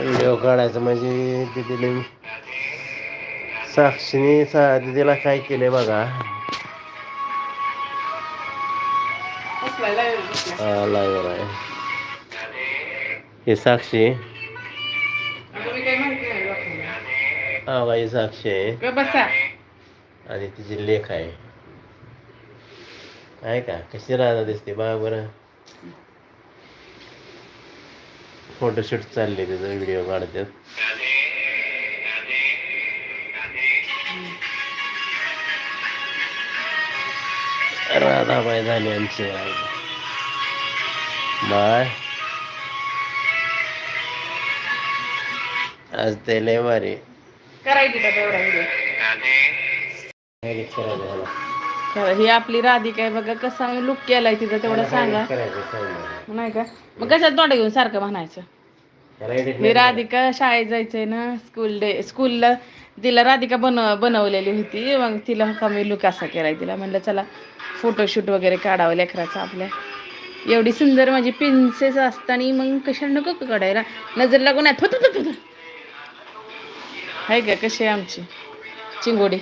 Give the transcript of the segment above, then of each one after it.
Video काढायचं म्हणजे दिदीने साक्षीने सा दिदीला काय केले बघा. हा लाईव्ह आहे. हे साक्षी. हा बाई साक्षी आहे. आणि तिची लेख आहे. आहे का? कशी राहता दिसते? बा बरं. फोटोशूट चालले त्याचा व्हिडिओ काढतात. राधाबाई झाली आमची आई. बाय आज ते लय भारी. करायची का तेवढा व्हिडिओ. ही आपली राधिका आहे बघा कसा लुक केलाय तिचा तेवढं सांगा. नाही का? मग कशात तोंड घेऊन सारखं म्हणायचं? नाही राधिका शाळेत जायचंय ना स्कूल डे स्कूलला तिला राधिका बन बनवलेली होती. मग तिला कमी लुक असा केलाय तिला? म्हणलं चला फोटोशूट वगैरे काढावं लेकराचं आपल्या. एवढी सुंदर माझी प्रिन्सेस असताना मग कशाला नको काढायला? नजर लागून आहे. का कशी आहे आमची? चिंगोडी.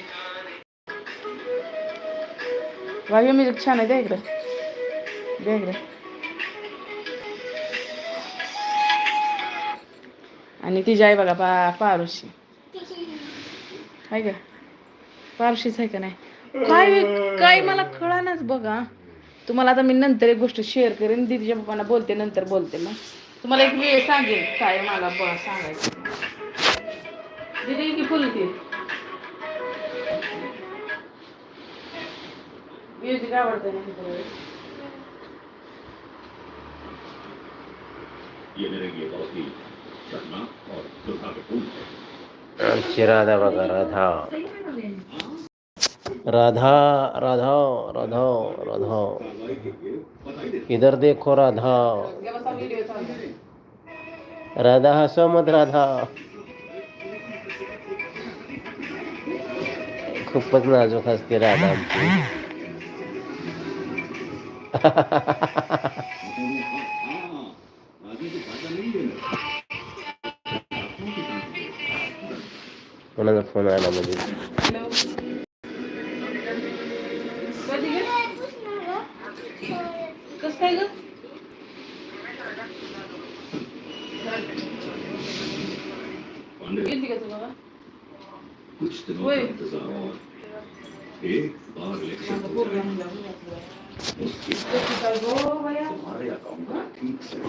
भाभी मी छान आहे द्या इकडं द्या इकडं आणि तिची आई बघा पा पारुशी आहे का पारुशीच आहे का नाही काय काय मला कळानाच बघा तुम्हाला आता मी नंतर एक गोष्ट शेअर करेन दीदीच्या पप्पांना बोलते नंतर बोलते मग तुम्हाला एक वेळ सांगेन काय मला सांगायचं दीदी की फुलतील म्युझिक आवडतं ना तिकडे ये मेरे बहुत ही शर्मनाक और दुर्भाग्यपूर्ण है। आमची राधा बघा राधा। राधा राधा राधा राधा। इधर देखो राधा. राधा हसो मत राधा। खूपच नाजूक असते राधा आमची कोणाचा फोन आला म्हणजे हॅलो कसं ग कुछ दिनों का इंतजार और एक बार इलेक्शन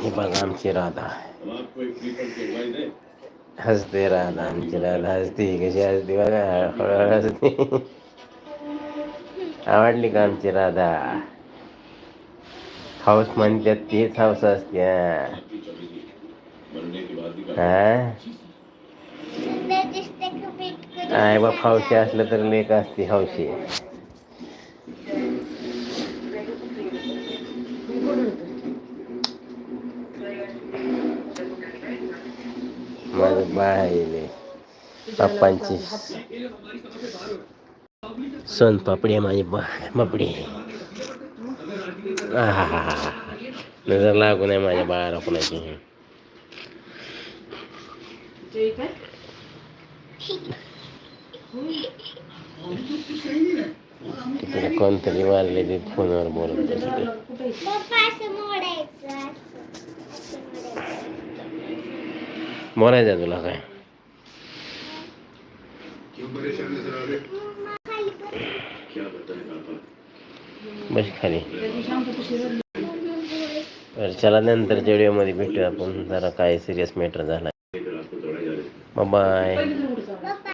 हो बघा आमची राधा। हसते राधा आमची राधा हसते कशी हसते बघा हळूहळू हसते. आवडली का आमची राधा? हाऊस म्हणतात तीच हाऊस असते. हा? आई बाप हौशी असलं तर लेख असते हौशी. माझं बाळ आहे लय. पप्पांची सोन पापडी आहे माझी बा पापडी आहाहाहा. नजर लागू नये माझ्या बाळाला कोणाची ठीक आहे तिकडे कोणतरी वारले ते फोनवर बोलत म्हणायचं बोलायचं तुला काय. बस खाली. बरं चला नंतरच्या व्हिडिओमध्ये भेटूया आपण. जरा काय सिरियस मॅटर झाला. बाय